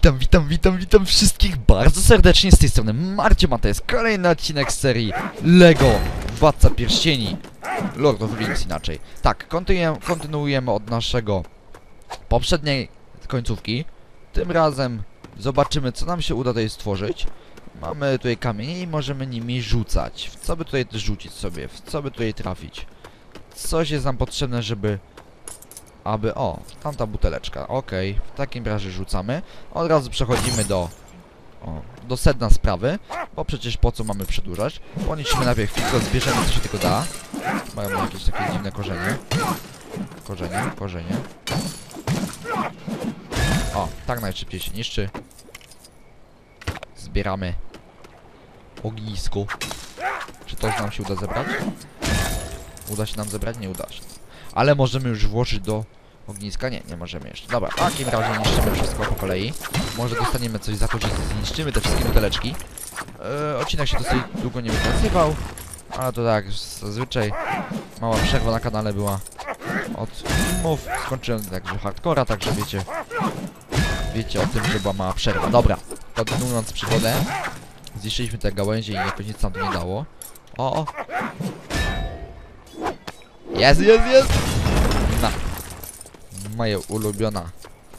Witam, witam, witam, witam wszystkich bardzo serdecznie z tej strony Marcie jest kolejny odcinek serii LEGO Władca Pierścieni Lord of Rings inaczej. Tak, kontynuujemy, kontynuujemy od naszego poprzedniej końcówki. Tym razem zobaczymy co nam się uda tutaj stworzyć. Mamy tutaj kamienie i możemy nimi rzucać. W co by tutaj rzucić sobie, w co by tutaj trafić? Coś jest nam potrzebne, żeby aby... O, tamta buteleczka. Okej, w takim razie rzucamy. Od razu przechodzimy do... O, do sedna sprawy, bo przecież po co mamy przedłużać? Poniesiemy najpierw chwilkę, zbierzemy co się tylko da. Mają jakieś takie dziwne korzenie. Korzenie, korzenie. O, tak najszybciej się niszczy. Zbieramy ognisko. Czy to nam się uda zebrać? Uda się nam zebrać? Nie uda się. Ale możemy już włożyć do ogniska? Nie, nie możemy jeszcze. Dobra, w takim razie niszczymy wszystko po kolei. Może dostaniemy coś za to, że zniszczymy te wszystkie buteleczki. Eee, odcinek się dosyć długo nie ukazywał. Ale to tak, zazwyczaj mała przerwa na kanale była od filmów. Skończyłem także hardcora, także wiecie, wiecie o tym, że była mała przerwa. Dobra, kontynuując przygodę. Zniszczyliśmy te gałęzie i jakoś nic nam to nie dało. O, o. Jest, jest, jest! Moja ulubiona,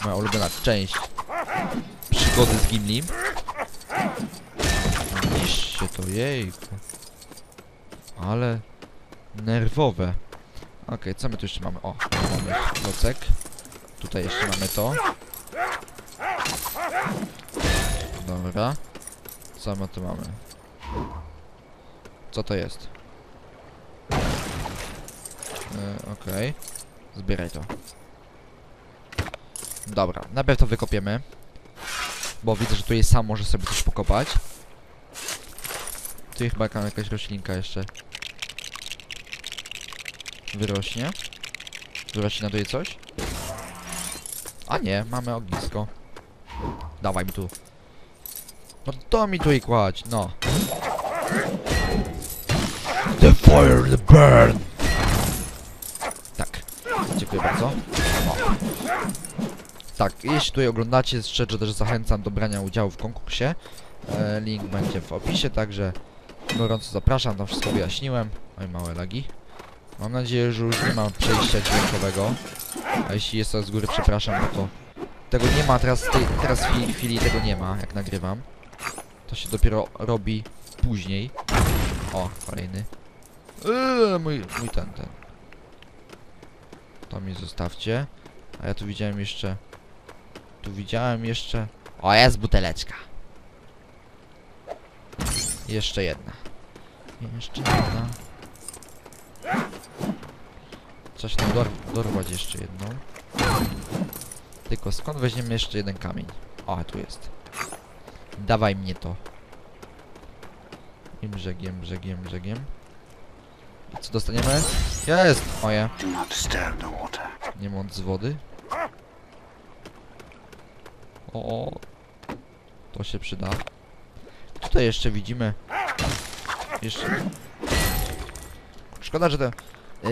moja ulubiona część przygody z Gimlim. Niszcie to, jejku. Ale nerwowe. Okej, co my tu jeszcze mamy? O, mamy klocek. Tutaj jeszcze mamy to. Dobra. Co my tu mamy? Co to jest? E, Okej. Zbieraj to. Dobra, najpierw to wykopiemy. Bo widzę, że tu jest sam może sobie coś pokopać. Tu chyba jaka- jakaś roślinka jeszcze. Wyrośnie. Wyrośnie na tutaj coś? A nie, mamy ognisko. Dawaj mi tu. No to mi tu i kładź, no. The fire, the burn! Tak. Dziękuję bardzo. O. Tak, jeśli tutaj oglądacie, szczerze też zachęcam do brania udziału w konkursie. E, link będzie w opisie, także gorąco zapraszam, tam wszystko wyjaśniłem. Oj, małe lagi. Mam nadzieję, że już nie mam przejścia dźwiękowego. A jeśli jest to z góry, przepraszam, bo to... Tego nie ma, teraz, tej, teraz w chwili, chwili tego nie ma, jak nagrywam. To się dopiero robi później. O, kolejny. Eee, mój, mój ten, ten. To mi zostawcie. A ja tu widziałem jeszcze... Tu widziałem jeszcze... O, jest buteleczka. Jeszcze jedna. Jeszcze jedna. Coś tam dor dorwać jeszcze jedną. Tylko skąd weźmiemy jeszcze jeden kamień? O, tu jest. Dawaj mnie to. I brzegiem, brzegiem, brzegiem. I co dostaniemy? Jest! Oje. Nie moc z wody. O. To się przyda. Tutaj jeszcze widzimy. Jeszcze. Szkoda, że ten.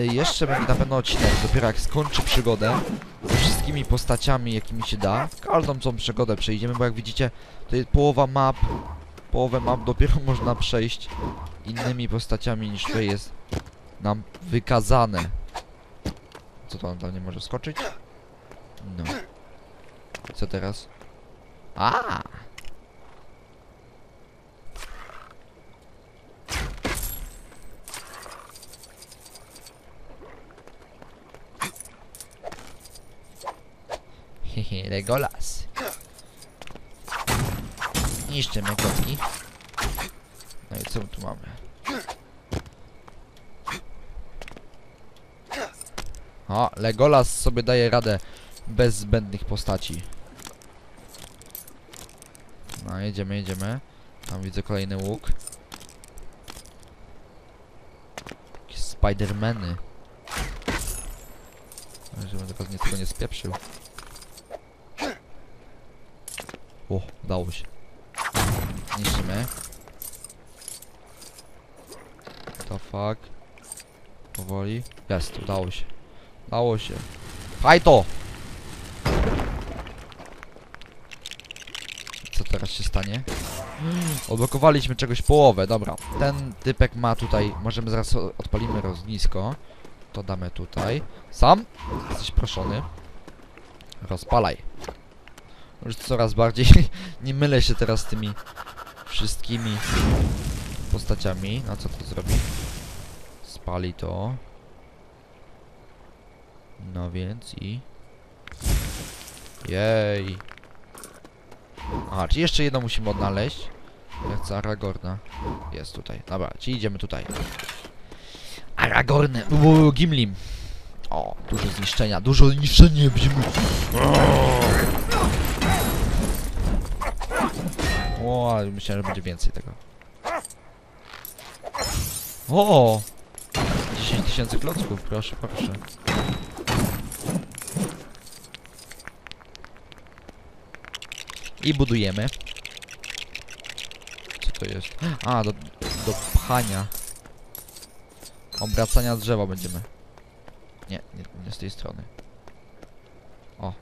y, Jeszcze będzie na pewno odcinek, dopiero jak skończy przygodę ze wszystkimi postaciami, jakimi się da. Każdą tą przygodę przejdziemy, bo jak widzicie, to jest połowa map. Połowę map dopiero można przejść innymi postaciami niż tutaj jest nam wykazane. Co to on tam nie może skoczyć? No. Co teraz? A! Legolas. Niszczymy kotki. No i co tu mamy? O, Legolas sobie daje radę bez zbędnych postaci. No, jedziemy, jedziemy. Tam widzę kolejny łuk. Jakieś Spidermany. Żebym tylko z niczego nie spieprzył. O, udało się. Niszczymy. The fuck? Powoli. Jest, udało się. Udało się. Pchaj to! co teraz się stanie? Odblokowaliśmy czegoś połowę, dobra. Ten typek ma tutaj, możemy zaraz odpalimy roznisko. To damy tutaj. Sam? Jesteś proszony. Rozpalaj. Już coraz bardziej nie mylę się teraz z tymi wszystkimi postaciami. A co to zrobi? Spali to. No więc i... Jej. A, czy jeszcze jedno musimy odnaleźć? Chcę Aragorna. Jest tutaj. Dobra, czyli idziemy tutaj. Aragorn! Uuu, Gimlim! O, dużo zniszczenia, dużo zniszczenia będziemy... O, myślałem, że będzie więcej tego. O! 10 tysięcy klocków, proszę, proszę. I budujemy. Co to jest? A, do, do pchania. Obracania drzewa będziemy. Nie, nie, nie z tej strony. O.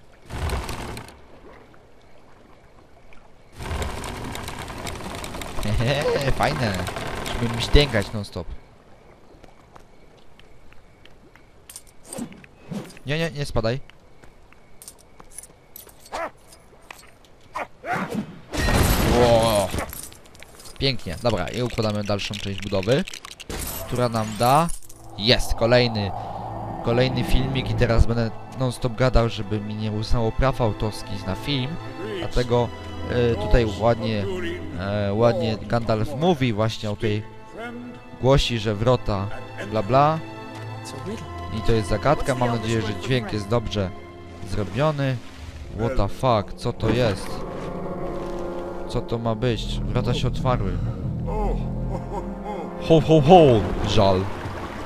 Hehe, fajne. Musimy mi ścięgać non stop. Nie, nie, nie spadaj. Ło. Pięknie, dobra, i układamy dalszą część budowy, która nam da... Jest, kolejny, kolejny filmik i teraz będę non stop gadał, żeby mi nie uznało praw autorskich na film, dlatego e, tutaj ładnie, e, ładnie Gandalf mówi właśnie o tej głosi, że wrota bla bla. I to jest zagadka, mam nadzieję, że dźwięk jest dobrze zrobiony. What the fuck, co to jest? Co to ma być? Wrota się otwarły. Ho ho ho! Żal.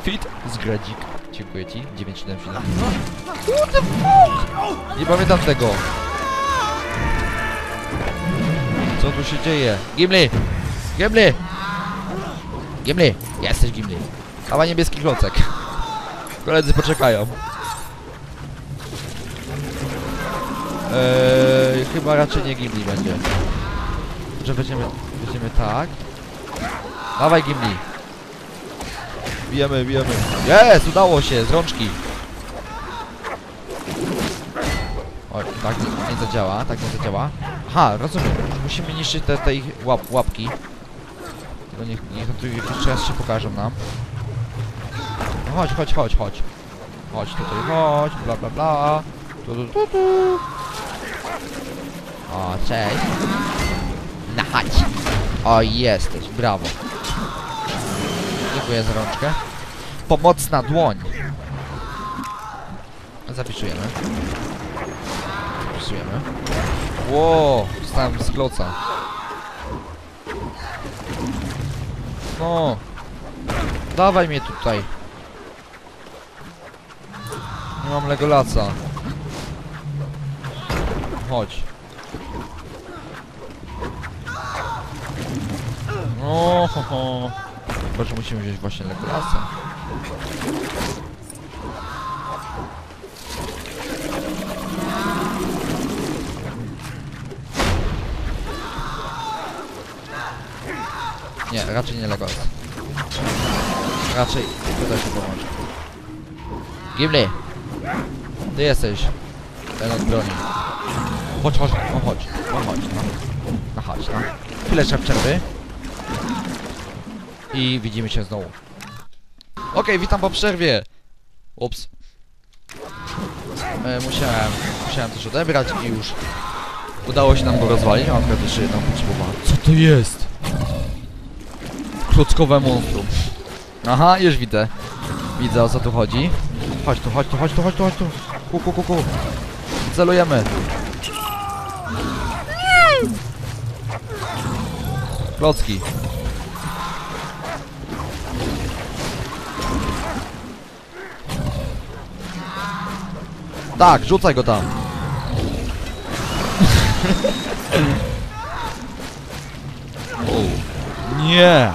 Fit z Gradzik. Dziękuję ci. 977. What the fuck? Nie pamiętam tego. Co tu się dzieje? Gimli! Gimli! Gimli! Jesteś Gimli. Dawaj niebieski klocek. Koledzy poczekają. Eee, chyba raczej nie Gimli będzie. Że będziemy, będziemy tak. Dawaj Gimli. Bijemy, bijemy. Jest, udało się, z rączki. Oj, tak nie, nie zadziała, tak nie zadziała. Aha, rozumiem. Musimy niszczyć te, te ich łap, łapki. Tylko niech, niech tu jeszcze raz się pokażą nam. No chodź, chodź, chodź, chodź. Chodź tutaj, chodź, bla bla bla. Tu, tu, tu, tu. O, cześć. No chodź. O, jesteś, brawo. Dziękuję za rączkę. Pomocna dłoń. Zapisujemy. Zapisujemy. Ło, stałem z kloca. No. Dawaj mnie tutaj. Nie mam Legolaca. Chodź. Ho, ho. Chyba, że musimy wziąć właśnie Legolasa. Nie, raczej nie Legolas. Raczej tutaj się pomoże. Gimli! Ty jesteś ten od broni. Chodź, chodź, no chodź, no chodź, no. No chodź, no. Chwileczkę przerwy. I widzimy się znowu. Okej, witam po przerwie. Ups. E, musiałem, musiałem coś odebrać i już udało się nam go rozwalić. Mam akurat jeszcze jedną potrzebowałem. Co to jest? Klockowe monstrum. Aha, już widzę. Widzę o co tu chodzi. Chodź tu, chodź tu, chodź tu, chodź tu, chodź tu. Ku, ku, ku, ku. Celujemy. Klocki. Tak, rzucaj go tam. nie!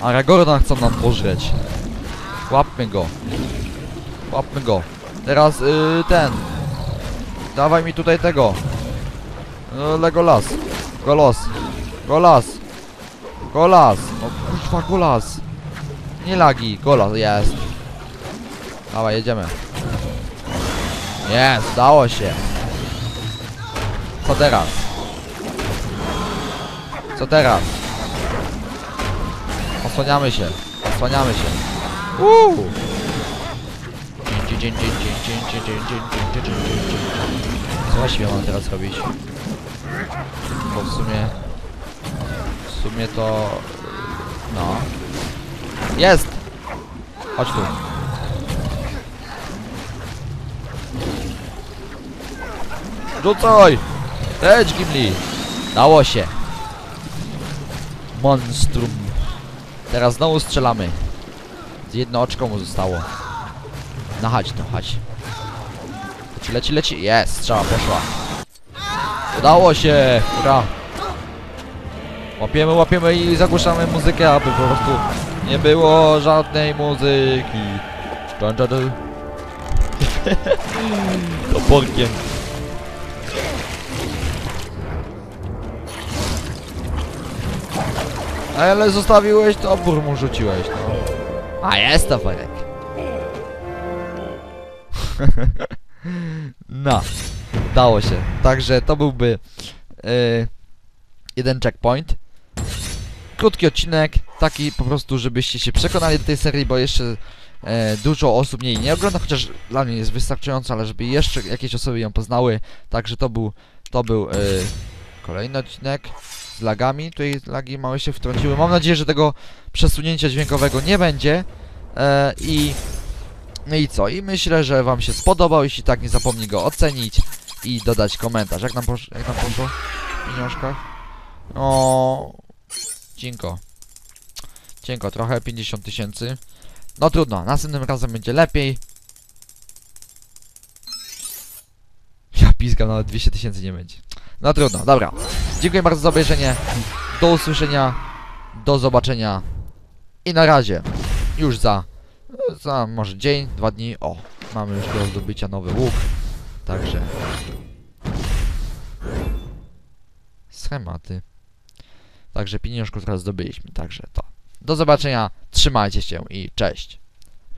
Aragorna chcą nam pożreć. Łapmy go. Łapmy go. Teraz yy, ten. Dawaj mi tutaj tego. Yy, Legolas. Golos! Golas! Golas! O kurwa, golas! Nie lagi, golas, jest! Dawaj, jedziemy. Nie, stało się. Co teraz? Co teraz? Osłaniamy się. Osłaniamy się. Uuu! Co właściwie mam teraz robić? Bo w sumie... W sumie to... No. Jest! Chodź tu. Rzucaj! Leć, Gimli! Dało się. Monstrum. Teraz znowu strzelamy. Jedno oczko mu zostało. No chodź, no chodź. Leci, leci, leci. Jest, strzała poszła. Udało się! Ura! Łapiemy, łapiemy i zagłuszamy muzykę, aby po prostu nie było żadnej muzyki. Dun, dun, dun. Toporkiem. Ale zostawiłeś topór mu rzuciłeś, no. A jest toporek. no. Dało się. Także to byłby yy, jeden checkpoint. Krótki odcinek, taki po prostu, żebyście się przekonali do tej serii, bo jeszcze e, dużo osób jej nie ogląda, chociaż dla mnie jest wystarczająco, ale żeby jeszcze jakieś osoby ją poznały. Także to był, to był e, kolejny odcinek lagami. Tutaj lagi małe się wtrąciły. Mam nadzieję, że tego przesunięcia dźwiękowego nie będzie. E, I no i co? I myślę, że wam się spodobał. Jeśli tak, nie zapomnij go ocenić i dodać komentarz. Jak nam, posz jak nam poszło w pieniążkach? O, Cienko. Cienko, trochę 50 tysięcy. No trudno, następnym razem będzie lepiej. Ja piskam, nawet 200 tysięcy nie będzie. No trudno, dobra. Dziękuję bardzo za obejrzenie. Do usłyszenia. Do zobaczenia. I na razie. Już za, za może dzień, dwa dni. O, mamy już do zdobycia nowy łuk. Także... Schematy. Także pieniążków teraz zdobyliśmy, także to. Do zobaczenia, trzymajcie się i cześć.